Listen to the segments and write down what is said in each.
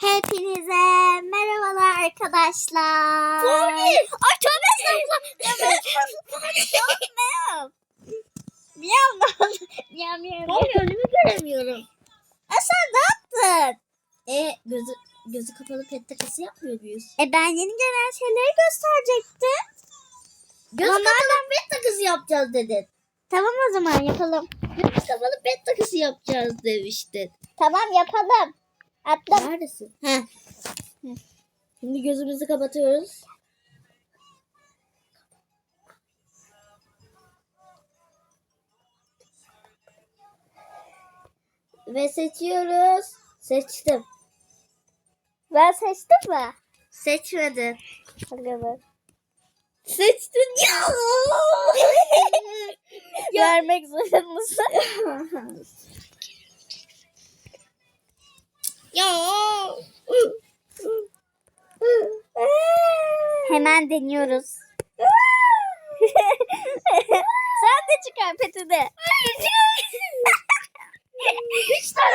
Hepinize merhabalar arkadaşlar. Tövbe! Ay tövbe estağfurullah. Yapmayalım. Miyav miyav miyav. Hayır önümü göremiyorum. E sen ne yaptın? E gözü gözü kapalı pet takası yapmıyor muyuz? E ben yeni gelen şeyleri gösterecektim. Göz Ama- kapalı pet takası yapacağız dedin. Tamam o zaman yapalım. Göz kapalı pet takası yapacağız demiştin. Tamam yapalım. Atla. Neredesin? He. Şimdi gözümüzü kapatıyoruz. Ve seçiyoruz. Seçtim. Ben seçtim mi? Seçmedin. Bakalım. Seçtin ya. Görmek zorundasın. ya. Hemen deniyoruz. Sen de çıkar petini. Üç tane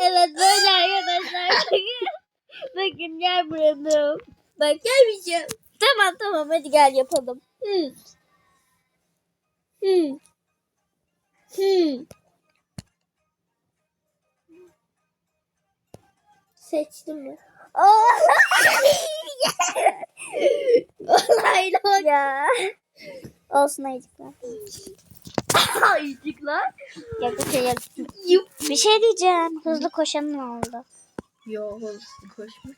evet böyle arkadaşlar. Bakın gel buraya. Bak gelmeyeceğim. Tamam tamam hadi gel yapalım. Hı. Hı. Hı. Seçtim mi? Olayla bak. ya. Olsun ayıcıklar. Ayıcıklar. Bir şey. Yup. Bir şey diyeceğim. Hızlı koşanın oldu. Yo hızlı koşmak.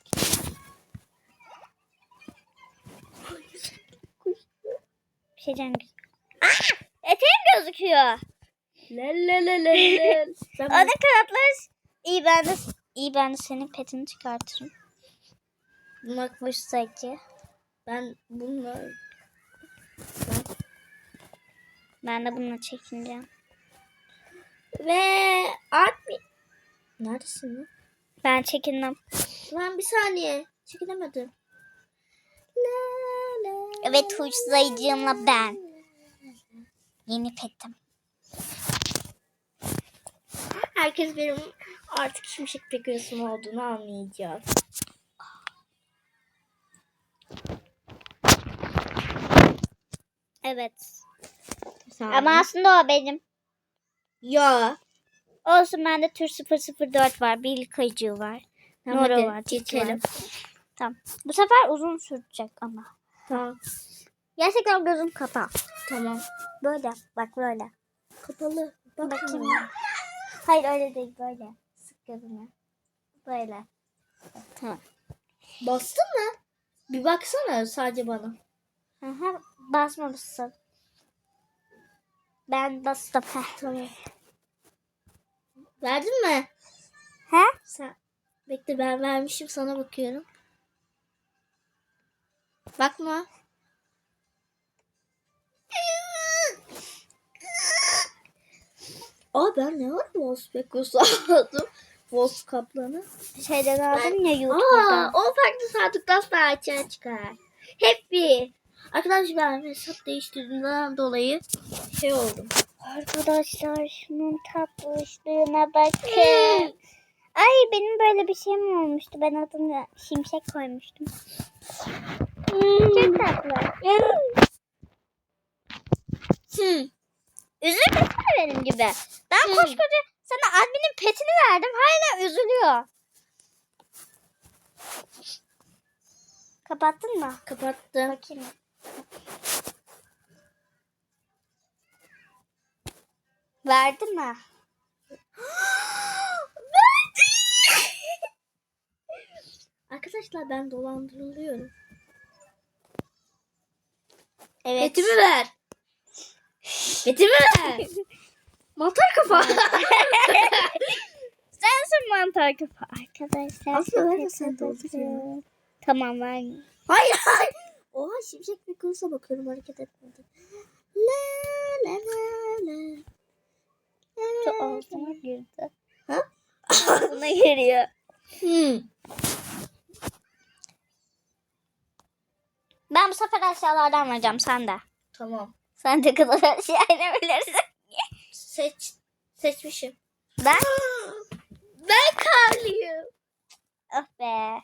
Bir şey diyeceğim. Ah! Eteğim gözüküyor. Lel lel lel lel. Onun kanatları iyi ben de iyi ben senin petini çıkartırım. bak Bursa'daki. ben bununla Ben de bununla çekineceğim. ve mi? Neredesin lan? Ben çekindim. Lan bir saniye. Çekilemedim. Evet huysuzlayıcığımla ben. Yeni petim. Herkes benim artık şimşek Pegasus'um olduğunu anlayacak. Evet. Sen... Ama aslında o benim. ya. Olsun bende tür 004 var. Bir kayıcığı var. Tamam, Nora var. Geçelim. Tamam. Bu sefer uzun sürecek ama. Tamam. Gerçekten gözüm kapa. Tamam. Böyle. Bak böyle. Kapalı. Bak Bakayım. Hayır öyle değil böyle. Sık gözünü. Böyle. Tamam. Bastın mı? Bir baksana sadece bana. Aha, basmamışsın. Ben bastım. Heh. Tamam. Verdin mi? He? Sen bekle ben vermişim sana bakıyorum. Bakma. Ben ne var Pegasus aldım. Wolf kaplanı. Şeyden aldım ya Aa, YouTube'dan. o farklı sandıktan sonra açığa çıkar. Bir. Arkadaşlar ben hesap değiştirdiğimden dolayı şey oldum. Arkadaşlar şunun tatlışlığına bakın. Ay benim böyle bir şeyim olmuştu. Ben adını şimşek koymuştum. Çok tatlı. Hmm. Üzülmesene benim gibi. Ben Hmm. koskoca sana adminin petini verdim. Hala üzülüyor. Kapattın mı? Kapattım. Bakayım. Verdin mi? Arkadaşlar ben dolandırılıyorum. Evet. Petimi ver. Ver. Mantar kafa. Sensin mantar kafa arkadaşlar. Aslında ben de sen ederim. Tamam verme. hayır hayır. Oha şimşek bir kılısa bakıyorum hareket etmedi. La la la la. Çok ağzıma girdi. Ha? Ağzına giriyor. Hmm. Ben bu sefer aşağılardan vereceğim sen de. Tamam. Sen de kadar aşağıya verirsin. Seç. Seçmişim. Ben Ben kar be.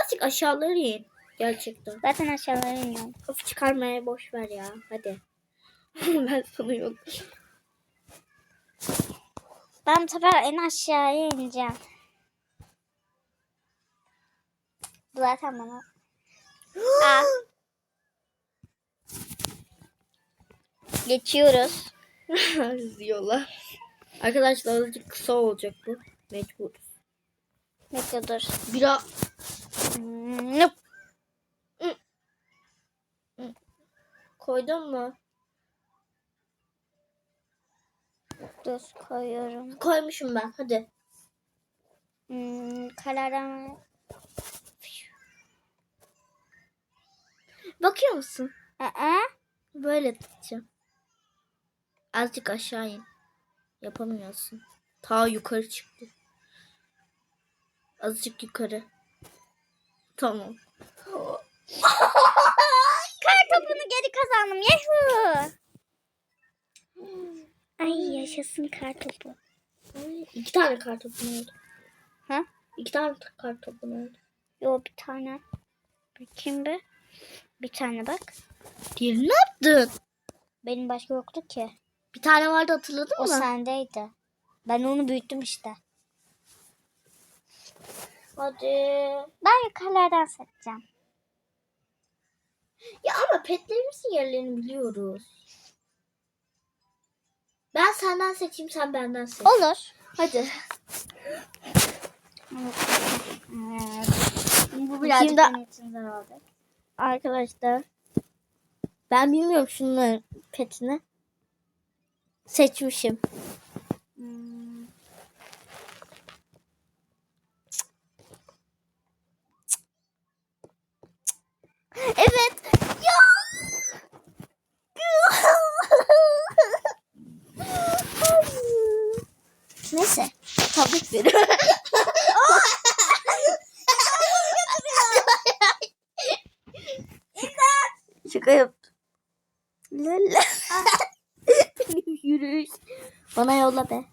Azıcık aşağıları in. Gerçekten. Zaten aşağılara iniyorum. Of çıkarmaya boş ver ya. Hadi. ben sana yok. Ben bu sefer en aşağıya ineceğim. Zaten bana. Aa. Geçiyoruz. yola. Arkadaşlar azıcık kısa olacak bu. Mecbur. Bekle dur. Biraz Nup. koydun mu? Dur koyuyorum. Koymuşum ben. Hadi. Hmm, kararımı. Bakıyor musun? Aa, Böyle tutacağım. Azıcık aşağı in. Yapamıyorsun. Ta yukarı çıktı. Azıcık yukarı. Tamam. Kar topunu geri kazandım. Yahoo. Ay yaşasın kar topu. İki tane kartopun oldu. Ha? İki tane kartopun oldu. Yo bir tane. Bakayım bir. Bir tane bak. Diğerini ne yaptın? Benim başka yoktu ki. Bir tane vardı hatırladın O mı? sendeydi. Ben onu büyüttüm işte. Hadi. Ben yukarılardan seçeceğim. Ya ama petlerimizin yerlerini biliyoruz. Ben senden seçeyim sen benden seç. Olur. Hadi. Bu birazcık Şimdi... benim için zor. Arkadaşlar. Ben bilmiyorum şunların petini. Seçmişim. Hmm. Evet. Ya. Neyse. Tablet veriyorum. Şaka yaptım. Lala. Yürüyüş. Bana yolla be.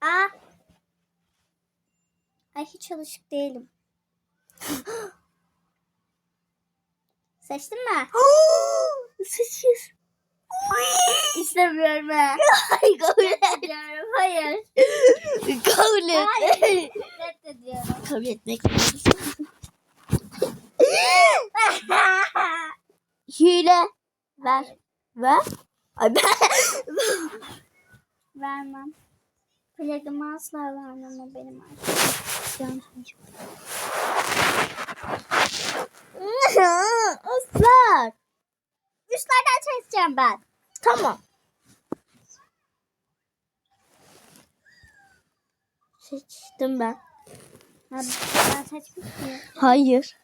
Aa. Ay hiç alışık değilim. Seçtin mi? Seçiyor. İstemiyorum ben. Hayır kabul et. Reddediyorum. Hayır. Kabul et. Hayır. Reddediyorum. Kabul etmek Hile. Ver. Ver. Ay ben. Vermem. Plakımı asla vermem o benim arkadaşım. Aslar. Üstlerden seçeceğim ben. Tamam. Seçtim ben. Ha, ben seçmiştim. Hayır.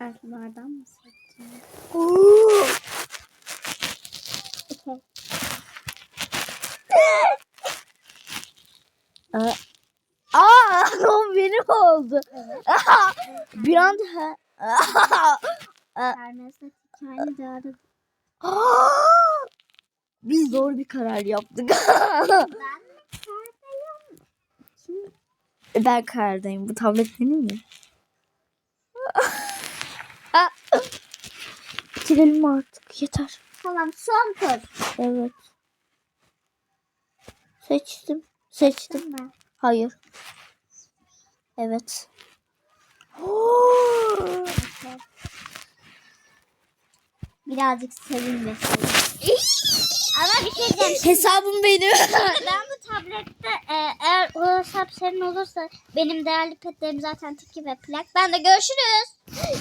Harflerden mı seçeceğim? Okay. Aa, Aa, o benim oldu. Evet. Bir anda ha. Her neyse hikayeni de Biz zor bir karar yaptık. Ben mi kardayım? Kim? ben karardayım. Bu tablet benim mi? Bitirelim artık. Yeter. Tamam son tur. Evet. Seçtim. Seçtim. Mi? Hayır. Evet. Birazcık sevin ve sevin. Ama bir şey diyeceğim. Hesabım benim. ben bu tablette e, eğer o hesap senin olursa benim değerli petlerim zaten tiki ve plak. Ben de görüşürüz.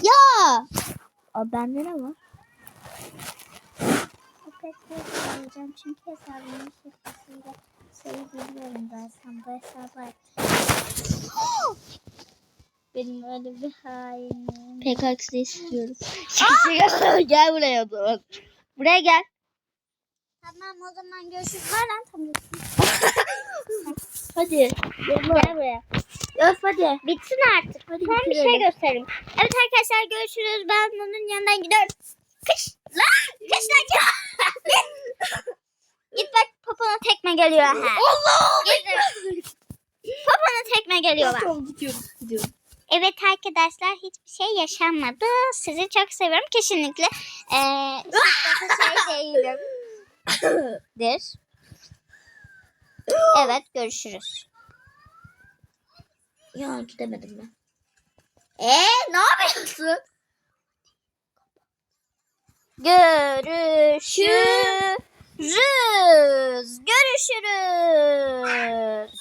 ya. Aa, bende ne var? O petleri alacağım çünkü hesabımın şifresiyle şeyi biliyorum zaten bu hesabı açtım. benim öyle bir hainim. PKX'de istiyorum. gel buraya o zaman. Buraya gel. Tamam o zaman görüşürüz. Ver lan tabletini. Hadi. Gel buraya. Öf hadi. Bitsin artık. Hadi Son bir şey bitirelim. göstereyim. Evet arkadaşlar görüşürüz. Ben bunun yanından gidiyorum. Kış lan. Kış lan. Git bak popona tek geliyor. Ha. Allah! Popona tekme geliyor bak. Tamam gidiyorum. Gidiyorum. Evet arkadaşlar hiçbir şey yaşanmadı. Sizi çok seviyorum. Kesinlikle şiddete şey değilim. Der. Evet görüşürüz. Ya gidemedim ben. Ee ne yapıyorsun? Görüşürüz. Görüşürüz.